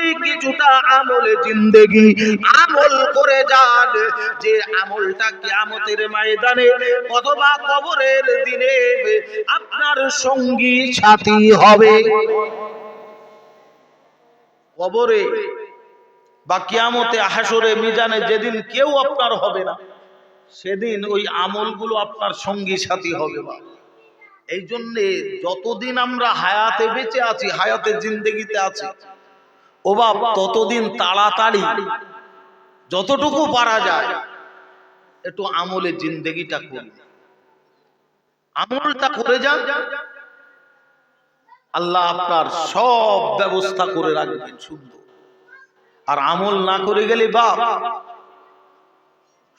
আপনি কিছুটা আমলে জিন্দেগি আমল করে যান। যে আমলটা কিয়ামতের ময়দানে অথবা কবরের দিনে আপনার সঙ্গী সাথী হবে। কবরে বা কিয়ামতে হাসরে মিজানে যেদিন কেউ আপনার হবে না, সেদিন ওই আমলগুলো আপনার সঙ্গী সাথী হবে বা এই জন্যে যতদিন আমরা হায়াতে বেঁচে আছি, হায়াতে জিন্দগিতে আছি ও বাপ, ততদিন তাড়াতাড়ি যতটুকু পারা যায়, একটু আমলের জিন্দগিটা করি। আমলটা করে যান। আল্লাহ আপনার সব ব্যবস্থা করে রাখবেন সুন্দর। আর আমল না করে গেলে বাপ,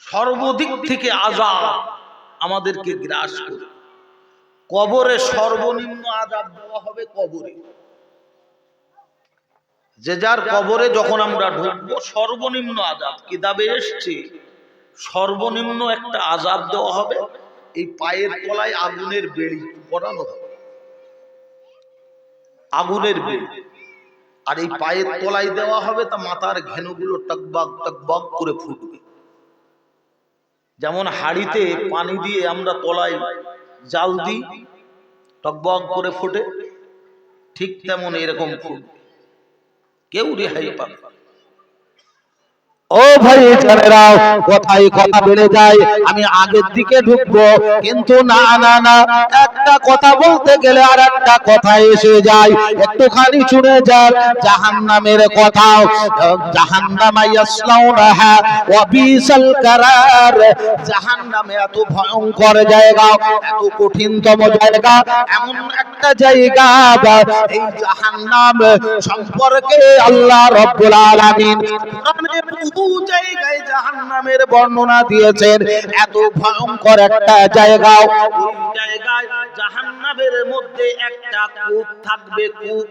সর্বদিক থেকে আজাব আমাদেরকে গ্রাস করে কবরে সর্বনিম্ন আজাব দেওয়া হবে কবরে। যে যার কবরে যখন আমরা ঢুকবো, সর্বনিম্ন আজাব কিতাবে এসছে? সর্বনিম্ন একটা আজাদ দেওয়া হবে। এই পায়ের তলায় আগুনের বেড়ি পড়ানো হবে। আগুনের বেড়ি। আর এই পায়ের তলায় দেওয়া হবে তা মাথার ঘেনুগুলো টকবাক টকবক করে ফুটবে। যেমন হাড়িতে পানি দিয়ে আমরা তলায় জাল দিই, টকবক করে ফুটে, ঠিক তেমন এরকম ফুটবে। কেউ রেহাই পাবে। ও ভাই জানেরা কথাই কথা বেড়ে যায়, আমি আগের দিকে ঢুকবো, কিন্তু না না না, একটা কথা বলতে গেলে আর একটা কথা এসে যায়, একটুখানি শুনে যান জাহান নামের কথা জাহান নামা ইয়াসলাউনাহা ওয়া বিসাল কারার জাহান নামে এত ভয়ঙ্কর জায়গা, এত কঠিনতম জায়গা একটা জায়গা এই সম্পর্কে আল্লাহ রব্বুল আলামিন জায়গায় জাহান্নামের বর্ণনা দিয়েছেন। এত ভয়ঙ্কর একটা ওই জায়গায় জাহান্নামের মধ্যে একটা কূপ থাকবে, কূপ।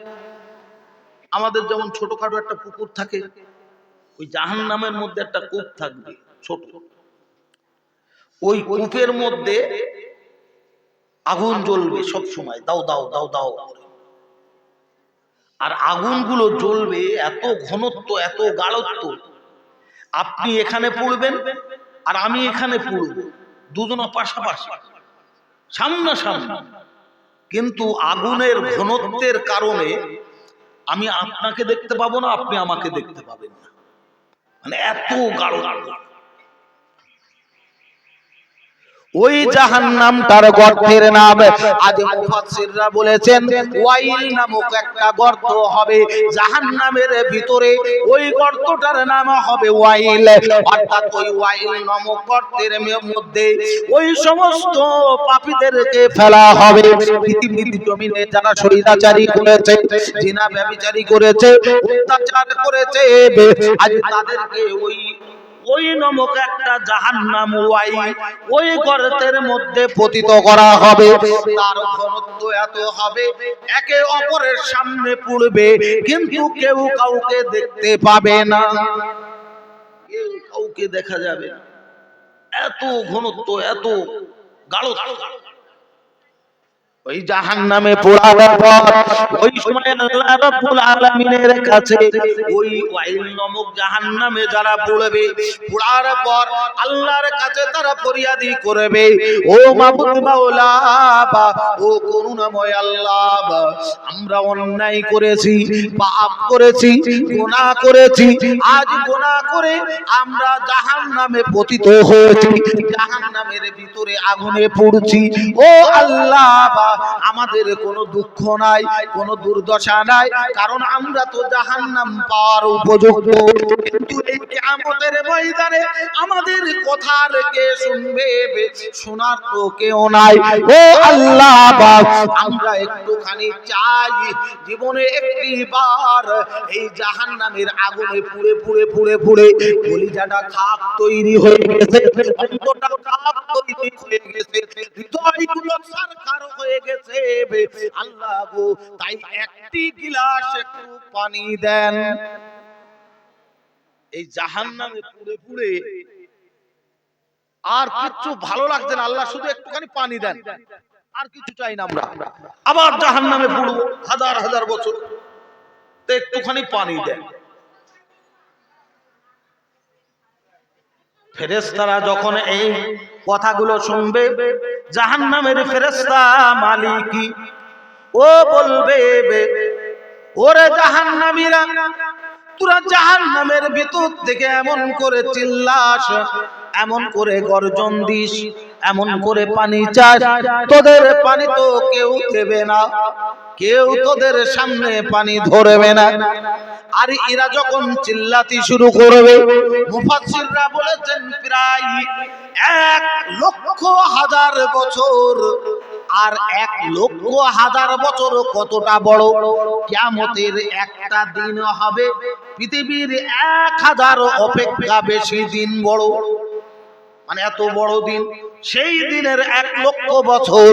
আমাদের যেমন ছোটখাটো একটা পুকুর থাকে, ওই জাহান্নামের মধ্যে একটা কূপ থাকবে, ছোট। ওই কূপের মধ্যে আগুন জ্বলবে সব সময় দাও দাও দাও দাও। আর আগুনগুলো জ্বলবে, এত ঘনত্ব, এত গাঢ়ত্ব। আপনি এখানে পড়বেন আর আমি এখানে পড়ব। দুজনা পাশাপাশি। সামনাসামনি। কিন্তু আগুনের ঘনত্বের কারণে আমি আপনাকে দেখতে পাবো না, আপনি আমাকে দেখতে পাবেন না। মানে এত গাঢ় ওই জাহান্নামটার গর্তের নাম। আজ মুফাসসিররা বলেছেন, ওয়াইল নামক একটা গর্ত হবে। জাহান্নামের ভিতরে ওই গর্তটার নাম হবে ওয়াইল। অর্থাৎ ওই ওয়াইল নামক গর্তের মধ্যে ওই সমস্ত পাপীদেরকে ফেলা হবে। পৃথিবীর জমিনে যারা শরীরাচারী করেছে, জিনা ব্যভিচারী করেছে, অত্যাচার করেছে, আজ তাদেরকে ওই ওই নমক একটা জাহান্নাম ওয়াই, ওই গর্তের মধ্যে পতিত করা হবে। তার ঘনত্ব এত হবে, একে অপরের সামনে পড়বে, কিন্তু কেউ কাউকে দেখতে পাবে না। কেউ কাউকে দেখা যাবে এত ঘনত্ব, এত গাঢ় ওই জাহান্নামে পোড়াবার পর ওই সময় আল্লাহ রাব্বুল আলামিনের কাছে ওই ওয়াইল নামক জাহান্নামে যারা পড়বে পড়ার পর আল্লাহর কাছে তারা ফরিয়াদি করবে। ও মাবুদ মাওলা বা ও করুণাময় আল্লাহ বা, আমরা অন্যায় করেছি পাপ করেছি গুনাহ করেছি আজ গুনাহ করে আমরা জাহান্নামে পতিত হয়েছি জাহান্নামের ভিতরে আগুনে পড়ছি। ও আল্লাহ বা, আমাদের কোনো দুঃখ নাই, কোনো দুর্দশা নাই, কারণ আমরা তো জাহান্নাম পাওয়ার উপযুক্ত। কিন্তু এই কিয়ামতের ময়দানে আমাদের কথা কে শুনবে? শোনার তো কেউ নাই। ও আল্লাহ আমরা একটুখানি চাই জীবনে একটি বার এই জাহান্নামের আগুনে পুড়ে পুড়ে পুড়ে পুড়ে কলিজাটা খাপ তৈরি হয়ে গেছে, অন্তরটা খাপ তৈরি হয়ে গেছে, হৃদয়গুলো সারখার হয়ে গেছে আল্লাহ গো, তাই একটি গিলাস একটু পানি দেন। এই জাহান নামে পুড়ে পুড়ে আর কিছু ভালো লাগছে না। আল্লাহ শুধু একটুখানি পানি দেন। আর কিছু চাই না আমরা। আবার জাহান নামে পুড়বো, হাজার হাজার বছর। তো একটুখানি পানি দেন। ফেরেস্তারা যখন এই কথাগুলো শুনবে জাহান্নামের ফেরেস্তা মালিকি। ও বলবে ওরে জাহান নামিরা তোরা জাহান নামের ভিতর থেকে এমন করে চিল্লাস, এমন করে গর্জন দিস। এমন করে পানি চাস তোদের পানি তো কেউ দেবে না। কেউ তোদের সামনে পানি ধরবে না। আর এরা যখন চিল্লাতি শুরু করবে মুফাসসিররা বলেছেন প্রায় এক লক্ষ হাজার বছর। আর এক লক্ষ হাজার বছর কতটা বড়? কিয়ামতের একটা দিন হবে। পৃথিবীর এক হাজার অপেক্ষা বেশি দিন বড়। মানে এত বড় দিন, সেই দিনের এক লক্ষ বছর,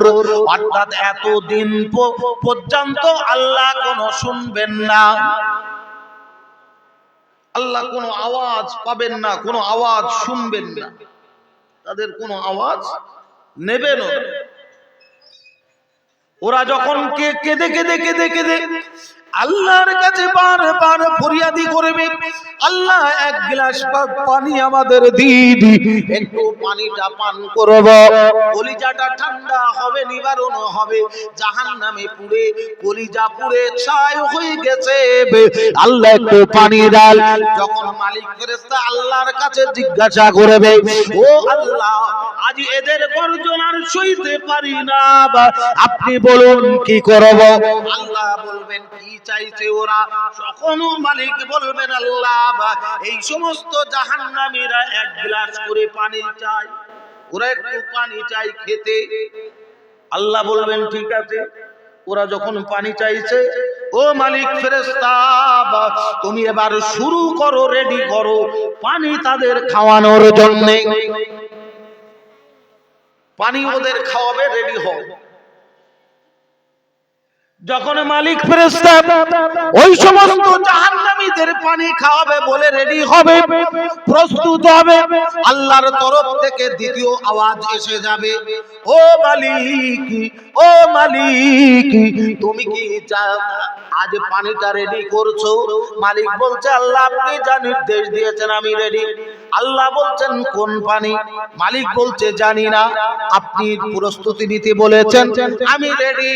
অর্থাৎ এত দিন পর্যন্ত আল্লাহ কোনো শুনবেন না। আল্লাহ কোনো আওয়াজ পাবেন না, কোনো আওয়াজ শুনবেন না। তাদের কোনো আওয়াজ নেবেন ওরা যখন কে কেঁদে কেঁদে কেঁদে কেঁদে আল্লাহর কাছে বারবার ফরিয়াদি করবে, আল্লাহ এক গ্লাস পানি আমাদের দিন একটু পানিটা পান করব। কলিজাটা ঠান্ডা হবে, নিবারণ হবে জাহান নামে পুড়ে, কলিজা পুড়ে ছাই হয়ে গেছে। আল্লাহ একটু পানি ডাল যখন মালিক ফেরেশতা আল্লাহর কাছে জিজ্ঞাসা করবে, ও আল্লাহ আজ এদের গর্জন আর সইতে পারি না। বা আপনি বলুন, কি করব? আল্লাহ বলবেন, কি চাইছে ওরা? তখন মালিক বলবেন, আল্লাহ বা এই সমস্ত জাহান্নামীরা এক গ্লাস করে পানি চাই ওরা একটু পানি চাই খেতে। আল্লাহ বলবেন, ঠিক আছে। ওরা যখন পানি চাইছে, ও মালিক ফেরেশতা, তুমি এবার শুরু করো, রেডি করো পানি তাদের খাওয়ানোর জন্য। পানি ওদের খাওয়াবে রেডি হও। যখন মালিক ফেরেশতা ওই সমস্ত জাহান্নামীদের পানি খাওয়াবে বলে রেডি হবে, প্রস্তুত হবে, আল্লাহর তরফ থেকে দ্বিতীয় আওয়াজ এসে যাবে। ও মালিক ও মালিক, তুমি কি আজ পানিটা রেডি করছ? মালিক বলছে, আল্লাহ আপনি যা নির্দেশ দিয়েছেন আমি রেডি আল্লাহ বলছেন, কোন পানি? মালিক বলছে, জানি না। আপনি প্রস্তুতি নিতে বলেছেন, আমি রেডি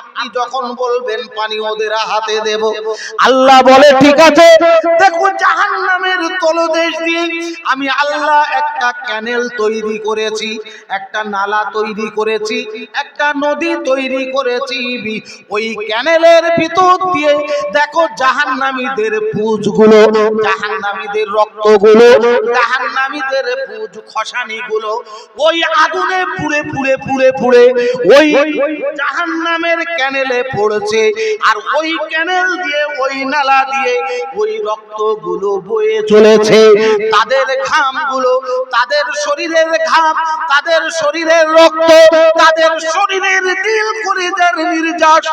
আপনি যখন বলবেন পানি ওদের হাতে দেব। আল্লাহ বলে ঠিক আছে। দেখো জাহান্নামের তলদেশ দিয়ে আমি আল্লাহ একটা ক্যানেল তৈরি করেছি একটা নালা তৈরি করেছি একটা নদী তৈরি করেছি ওই ক্যানেলের ভিতর দিয়ে দেখো জাহান্নামীদের পুজগুলো জাহান্নামীদের রক্তগুলো জাহান্নামীদের পুজ খসানিগুলো ওই আগুনে পুড়ে পুড়ে পুড়ে পুড়ে ওই জাহান্নামের ক্যানেলে পড়ছে। আর ওই ক্যানেল দিয়ে, ওই নালা দিয়ে, ওই রক্তগুলো বয়ে চলেছে। তাদের ঘামগুলো, তাদের শরীরের ঘাম, তাদের শরীরের রক্ত, তাদের শরীরের দিল কলিজার নির্যাস,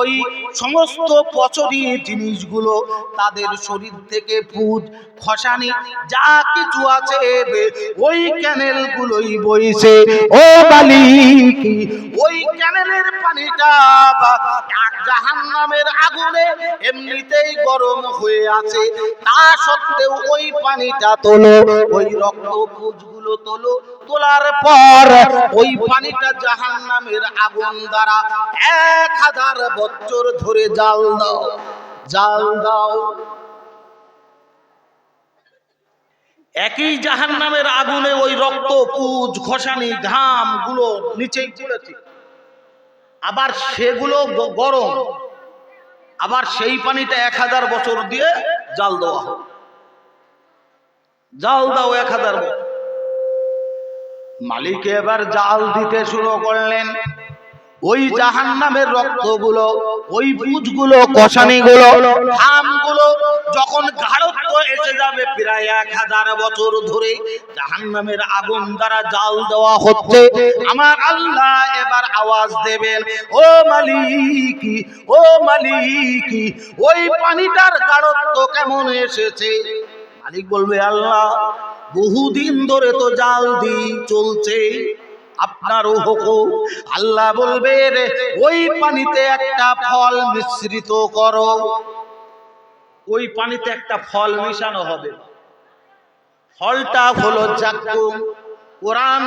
ওই সমস্ত পচরি জিনিসগুলো তাদের শরীর থেকে পুজ খসানি, যা কিছু আছে, ওই ক্যানেল গুলোই বইছে। ও মালিক, ওই ক্যানেলের পানিটা জাহান নামের আগুনে এমনিতেই গরম হয়ে আছে। তা সত্ত্বেও ওই পানিটা তোলো, ওই রক্ত তোলো। তোলার পর ওই পানিটা জাহান নামের আগুন দ্বারা এক হাজার বছর ধরে জাল দাও জাল দাও। একই জাহান নামের আগুনে ওই রক্ত পুজ খসানি ঘামগুলো নিচেই পড়েছে। আবার সেগুলো গরম। আবার সেই পানিটা এক হাজার বছর দিয়ে জাল দেওয়া হোক জাল দাও এক হাজার বছর। মালিক এবার জাল দিতে শুরু করলেন। ওই জাহান নামের রক্তগুলো ওই পুজগুলো কষানিগুলো ঘামগুলো যখন গাঢ়ত্ব এসে যাবে প্রায় এক হাজার বছর ধরে জাহান নামের আগুন দ্বারা জাল দেওয়া হচ্ছে। আমার আল্লাহ এবার আওয়াজ দেবেন ও মালিক ও মালিক ওই পানিটার গাঢ়ত্ব কেমন এসেছে? মালিক বলবে আল্লাহ বহুদিন ধরে তো জাল দি চলছে। আপনারও হুকুম। আল্লাহ বলবে ওই পানিতে একটা ফল মিশ্রিত করো। ওই পানিতে একটা ফল মিশানো হবে। ফলটা হলো জাক্কুম। কোরআন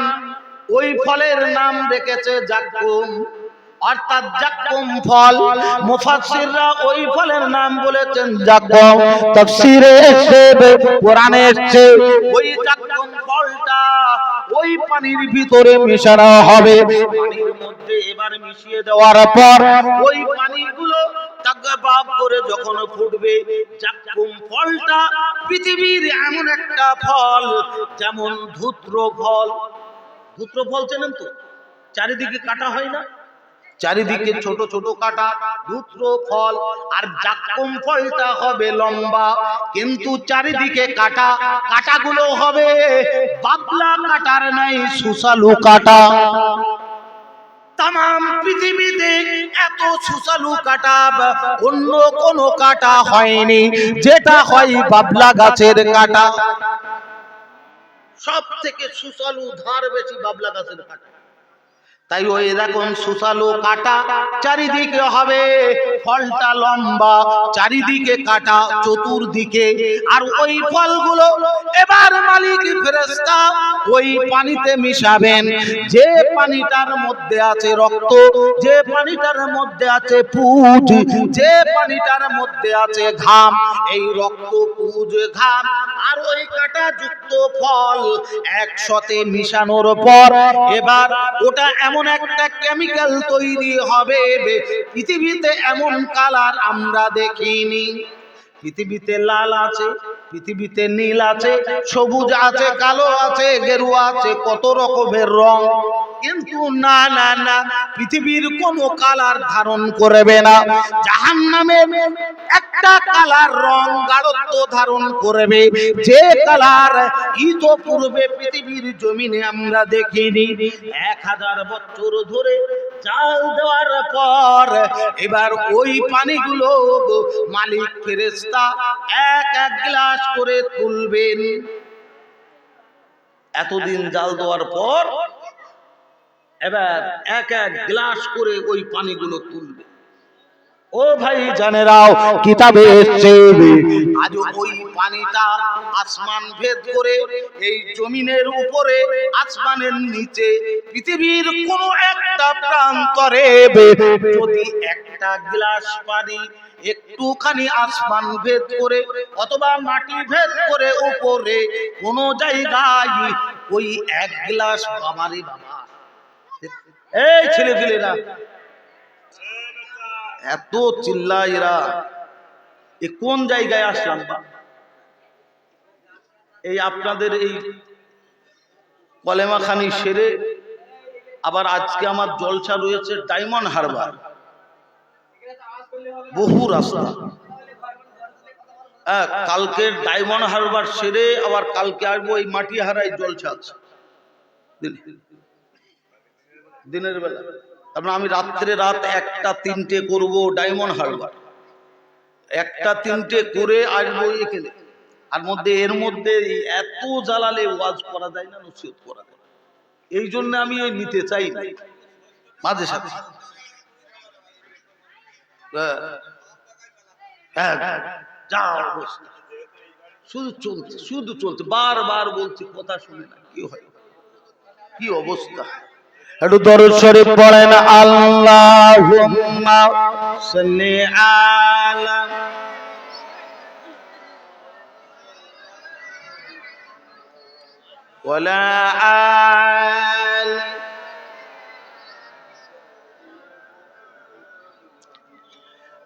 ওই ফলের নাম রেখেছে জাকুম অর্থাৎ জাকুম ফল। মুফাসসিররা ওই ফলের নাম বলেছেন জাক্কুম। তাফসীরে এসেছে কোরআনে এসেছে ওই ফলটা ওই পানির ভিতরে মেশানো হবে। পানির মধ্যে এবার মিশিয়ে দেওয়ার পর ওই পানিগুলো তাগাবাব করে ফুটবে ফলটা পৃথিবীর এমন একটা ফল, যেমন ফল। ফল চেনেন তো? চারিদিকে কাটা হয় না? চারিদিকে ছোট ছোট কাটা ধূত্র ফল আর জাক্কুম ফলটা হবে লম্বা। কিন্তু চারিদিকে কাটা কাটাগুলো হবে বাবলা কাটার নাই সুসালু কাটা। তাম পৃথিবীতে এত সুসালু কাটা অন্য কোনো কাটা হয়নি যেটা হয় বাবলা গাছের কাটা। সব থেকে সুসালু ধার বেশি বাবলা গাছের কাটা। তাই ওই এরকম সুশালো কাটা চারিদিকে হবে। ফলটা লম্বা, চারিদিকে কাটা, চতুর্দিকে। আর ওই ফলগুলো এবার মালিক ফেরেস্তা ওই পানিতে মিশাবেন। যে পানিটার মধ্যে আছে রক্ত, যে পানিটার মধ্যে আছে পুজ, যে পানিটার মধ্যে আছে ঘাম, এই রক্ত, পুজ, ঘাম আর ওই কাটা যুক্ত ফল একসাথে মিশানোর পর এবার ওটা এমন একটা কেমিক্যাল তৈরি হবে, পৃথিবীতে এমন কালার আমরা দেখিনি। পৃথিবীতে লাল আছে, পৃথিবীতে নীল আছে, সবুজ আছে, কালো আছে, গেরুয়া আছে, কত রকমের রং। কিন্তু না না না, পৃথিবীর কোনো কালার ধারণ করবে না। জাহান নামে একটা কালার রং গাঢ়ত্ব ধারণ করবে। যে কালার ইতোপূর্বে পৃথিবীর জমিনে আমরা দেখিনি। এক হাজার বছর ধরে জাল দেওয়ার পর এবার ওই পানিগুলো মালিক ফেরেস্তা এক এক গ্লাস করে তুলবেন। এতদিন জাল দেওয়ার পর এবার এক এক গ্লাস করে ওই পানিগুলো তুলবে। ও ভাই জানেরাও কিতাবে এসেছে আজ ওই পানিটা আসমান ভেদ করে এই জমিনের উপরে আসমানের নিচে পৃথিবীর কোন একটা প্রান্তরে যদি একটা গ্লাস পানি একটুখানি আসমান ভেদ করে অথবা মাটি ভেদ করে উপরে কোন জায়গায় ওই এক গ্লাস বাবারে বাবা। এই ছেলে পেলেরা এত চিল্লা এরা, এ কোন জায়গায় আসলাম বা? এই আপনাদের এই কলেমাখানি সেরে আবার আজকে আমার জলসা রয়েছে ডায়মন্ড হারবার। বহু রাস্তা। হ্যাঁ কালকে ডায়মন্ড হারবার সেরে আবার কালকে আসব, এই মাটি হারাই জলসা আছে। দিনের বেলা। তারপরে আমি রাত্রে রাত একটা তিনটে করব ডায়মন্ড হারবার। একটা তিনটে করে আসব এখানে আর মধ্যে এর মধ্যে এত জ্বালালে ওয়াজ করা যায় না নসিহত করা যায় এই জন্য আমি ওই নিতে চাই মাঝে সাথে হ্যাঁ, হ্যাঁ, যা শুধু চলছে শুধু চলছে। বারবার বলছি কথা শুনে না কি হয়? কি অবস্থা? একটু শরীফ পড়েন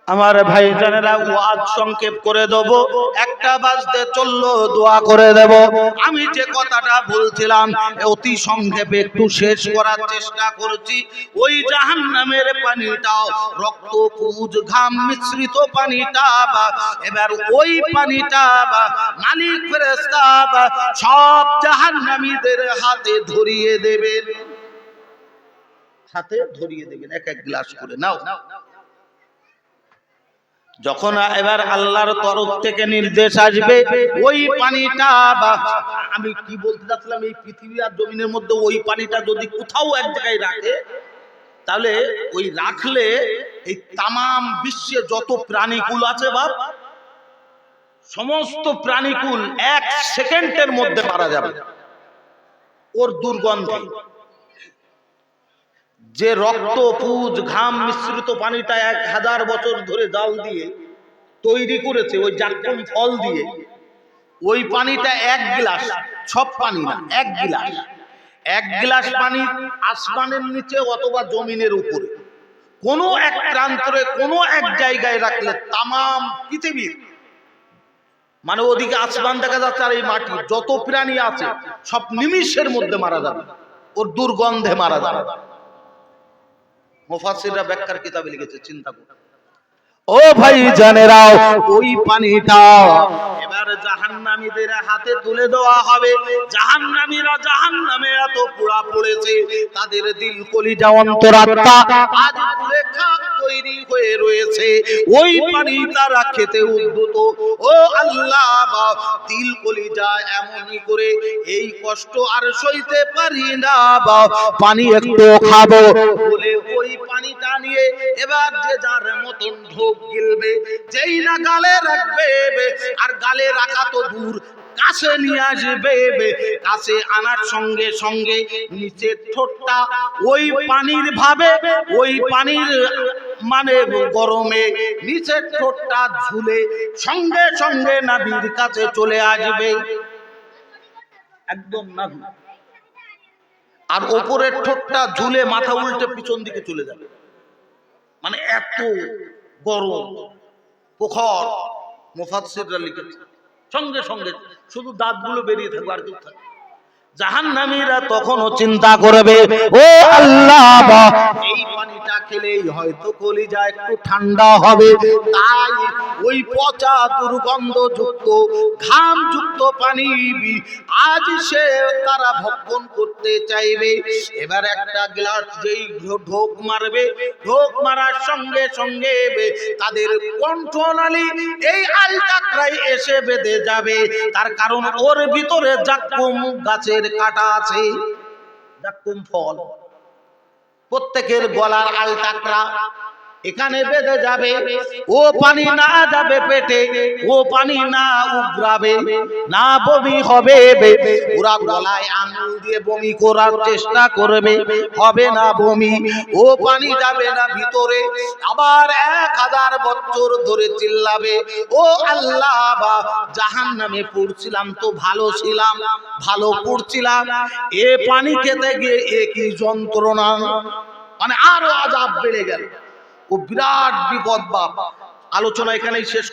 আমার ভাই জানেরা ওয়াজ সংক্ষেপ করে দেব। একটা বাজতে চলল, দোয়া করে দেব। আমি যে কথাটা বলছিলাম অতি সংক্ষেপে একটু শেষ করার চেষ্টা করছি। ওই জাহান্নামের পানিটাও, রক্ত পুজ ঘাম মিশ্রিত পানিটা বা, এবার ওই পানিটা বা, মালিক ফেরেশতা বা, সব জাহান্নামীদের হাতে ধরিয়ে দেবেন। হাতে ধরিয়ে দেবেন, এক এক গ্লাস করে, নাও। যখন এবার আল্লাহর তরফ থেকে নির্দেশ আসবে, ওই পানিটা বা আমি কি বলতে চাচ্ছিলাম, এই পৃথিবী আর জমিনের মধ্যে ওই পানিটা যদি কোথাও এক জায়গায় রাখে, তাহলে ওই রাখলে এই তামাম বিশ্বে যত প্রাণীকুল আছে বাপ, সমস্ত প্রাণীকুল এক সেকেন্ডের মধ্যে মারা যাবে। ওর দুর্গন্ধে। যে রক্ত, পুজ, ঘাম মিশ্রিত পানিটা এক হাজার বছর ধরে জাল দিয়ে তৈরি করেছে, ওই জাক্কুম ফল দিয়ে। ওই পানিটা এক গ্লাস, সব পানি না, এক গ্লাস। এক গ্লাস পানি আসমানের নিচে অথবা জমিনের উপরে। কোনো এক প্রান্তরে, কোনো এক জায়গায় রাখলে তামাম পৃথিবীর মানে ওদিকে আসমান দেখা যাচ্ছে আর এই মাটি, যত প্রাণী আছে, সব নিমিষের মধ্যে মারা যাবে। ওর দুর্গন্ধে মারা যাবে। মুফাসসিররা ব্যাখ্যার কিতাবে লিখেছে চিন্তা করো। ও ভাই জানেরাও ওই পানিটা এবার জাহান্নামীদের হাতে তুলে দেওয়া হবে। জাহান্নামীরা জাহান্নামে এত পোড়া পড়েছে, তাদের দিল কলিজা অন্তরাত্মা আজ পুরে তৈরি হয়ে রয়েছে। ওই পানি তারা খেতে ও আল্লাহ এমনই করে, এই কষ্ট আর সইতে পারি না বা, পানি একটু খাব বলে ওই পানিটা নিয়ে এবার যে যার মতন ঢোক গিলবে, যেই না গালে রাখবে আর গালে রাখা তো দূর। কাছে নিয়ে আসবে কাছে আনার সঙ্গে সঙ্গে নিচের ঠোঁটটা ওই পানির ভাবে, ওই পানির মানে গরমে নিচের ঠোঁটটা ঝুলে সঙ্গে সঙ্গে নাভির কাছে চলে আসবে। একদম নাভি। আর ওপরের ঠোঁটটা ঝুলে মাথা উল্টে পিছন দিকে চলে যাবে। মানে এত গরম। প্রখর মুফাসসিররা লিখেছে। সঙ্গে সঙ্গে শুধু দাঁতগুলো বেরিয়ে থাকবে আর কেউ থাকবে। জাহান্নামীরা তখনও চিন্তা করবে, ও আল্লাহ, এই খেলেই হয়তো কলি কলিজা একটু ঠান্ডা হবে। তাই ওই পচা দুর্গন্ধ যুক্ত ঘাম যুক্ত পানি আজ সে তারা ভক্ষণ করতে চাইবে। এবার একটা গ্লাস যেই ঢোক মারবে, ঢোক মারার সঙ্গে সঙ্গে তাদের কণ্ঠনালী এই আলটাকরাই এসে বেঁধে যাবে। তার কারণ ওর ভিতরে জাক্কুম গাছের কাটা আছে। জাক্কুম ফল। প্রত্যেকের গলার আলটাকরা এখানে বেঁধে যাবে, ও পানি না যাবে পেটে, ও পানি না উগরাবে, না বমি হবে, ওরা গলায় আঙুল দিয়ে বমি করার চেষ্টা করবে, হবে না বমি, ও পানি যাবে না ভিতরে, আবার এক হাজার বছর ধরে চিল্লাবে, ও আল্লাহ বা জাহান নামে পড়ছিলাম তো ভালো ছিলাম, ভালো পড়ছিলাম, এ পানি খেতে গিয়ে একই যন্ত্রণা মানে আরও আজাব বেড়ে গেল। ও বিরাট বিপদ বাপ। আলোচনা এখানেই শেষ